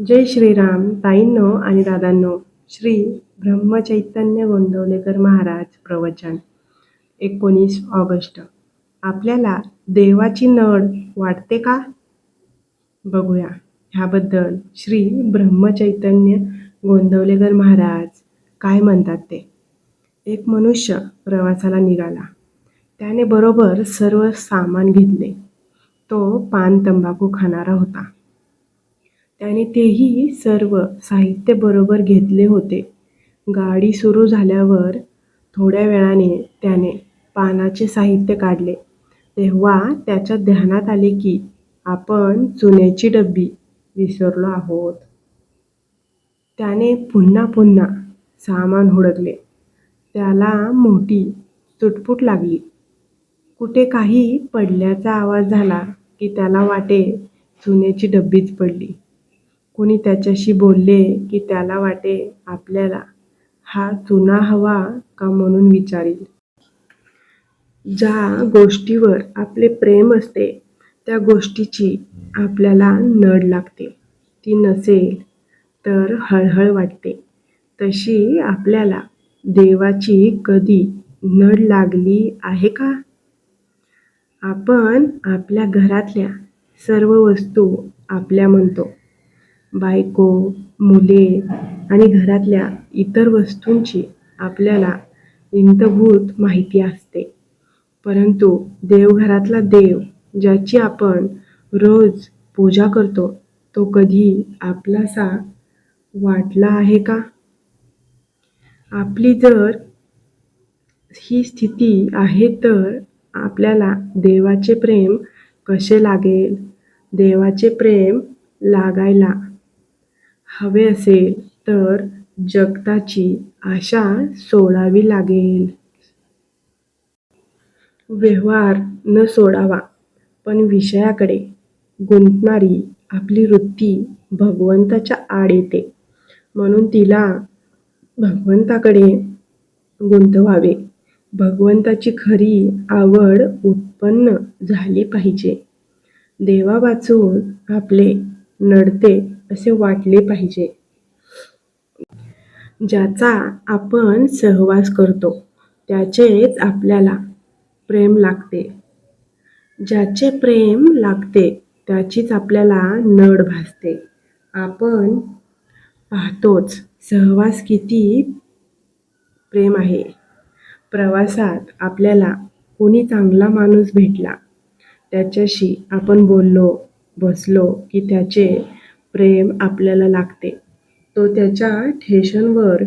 जय श्रीराम ताईंनो आणि दादांनो श्री ब्रह्मचैतन्य गोंदवलेकर महाराज प्रवचन एकोणीस ऑगस्ट. आपल्याला देवाची नड वाटते का? बघूया. ह्याबद्दल श्री ब्रह्मचैतन्य गोंदवलेकर महाराज काय म्हणतात ते? एक मनुष्य प्रवासाला निघाला. त्याने बरोबर सर्व सामान घेतले. तो पान तंबाखू खाणारा होता. त्याने तेही सर्व साहित्य बरोबर घेतले होते. गाडी सुरू झाल्यावर थोड्या वेळाने त्याने पानाचे साहित्य काढले. तेव्हा त्याच्या ध्यानात आले की आपण चुन्याची डब्बी विसरलो आहोत. त्याने पुन्हा पुन्हा सामान हुडकले. त्याला मोठी चुटपुट लागली. कुठे काही पडल्याचा आवाज झाला की त्याला वाटे चुन्याची डब्बीच पडली. कोणी त्याच्याशी बोलले की त्याला वाटे आपल्याला हा चुना हवा का म्हणून विचारील? ज्या गोष्टीवर आपले प्रेम असते त्या गोष्टीची आपल्याला नड लागते. ती नसेल तर हळहळ वाटते. तशी आपल्याला देवाची कधी नड लागली आहे का? आपण आपल्या घरातल्या सर्व वस्तू आपल्या म्हणतो. बायको मुले आणि घरातल्या इतर वस्तूंची आपल्याला इंतभूत माहिती असते. परंतु देवघरातला देव ज्याची आपण रोज पूजा करतो तो कधी आपलासा वाटला आहे का? आपली जर ही स्थिती आहे तर आपल्याला देवाचे प्रेम कसे लागेल? देवाचे प्रेम लागायला हवे असेल तर जगताची आशा सोडावी लागेल. व्यवहार न सोडावा पण विषयाकडे गुंतणारी आपली वृत्ती भगवंताच्या आड येते. म्हणून तिला भगवंताकडे गुंतवावे. भगवंताची खरी आवड उत्पन्न झाली पाहिजे. देवा वाचून आपले नडते असे वाटले पाहिजे. ज्याचा आपण सहवास करतो त्याचेच आपल्याला प्रेम लागते. ज्याचे प्रेम लागते त्याचीच आपल्याला नड भासते. आपण पाहतोच सहवास किती प्रेम आहे. प्रवासात आपल्याला कोणी चांगला माणूस भेटला त्याच्याशी आपण बोललो बसलो की त्याचे प्रेम आपल्याला लागते. तो त्याच्या ठेशनवर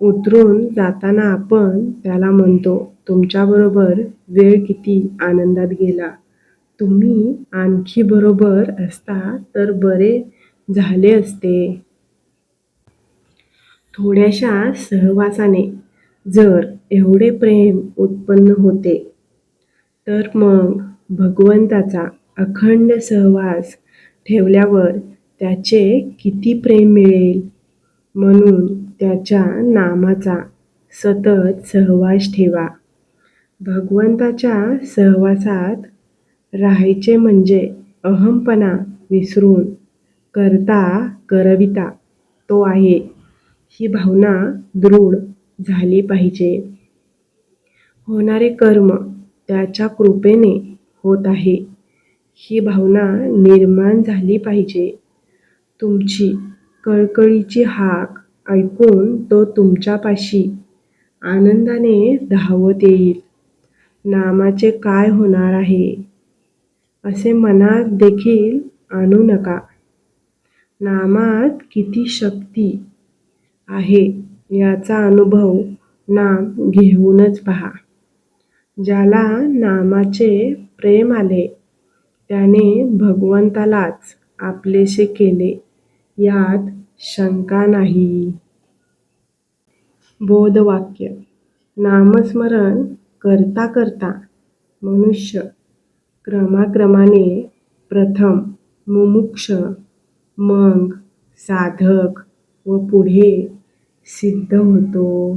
उतरून जाताना आपण त्याला म्हणतो तुमच्याबरोबर वेळ किती आनंदात गेला. तुम्ही आणखी बरोबर असता तर बरे झाले असते. थोड्याशा सहवासाने जर एवढे प्रेम उत्पन्न होते तर मग भगवंताचा अखंड सहवास ठेवल्यावर त्याचे किती प्रेम मिळेल? म्हणून त्याच्या नामाचा सतत सहवास ठेवा. भगवंताच्या सहवासात राहायचे म्हणजे अहमपणा विसरून करता करविता तो आहे. ही भावना दृढ झाली पाहिजे. होणारे कर्म त्याच्या कृपेने होत आहे. ही भावना निर्माण झाली पाहिजे. तुमची कळकळीची हाक ऐकून तो तुमच्यापाशी आनंदाने धावत येईल. नामाचे काय होणार आहे? असे मनात देखील आणू नका. नामात किती शक्ती आहे याचा अनुभव नाम घेऊनच पहा. ज्याला नामाचे प्रेम आले त्याने भगवंतालाच आपलेसे केले. यात शंका नाही. बोधवाक्य. नामस्मरण करता करता मनुष्य क्रमाक्रमाने प्रथम मुमुक्ष मग साधक व पुढे सिद्ध होतो.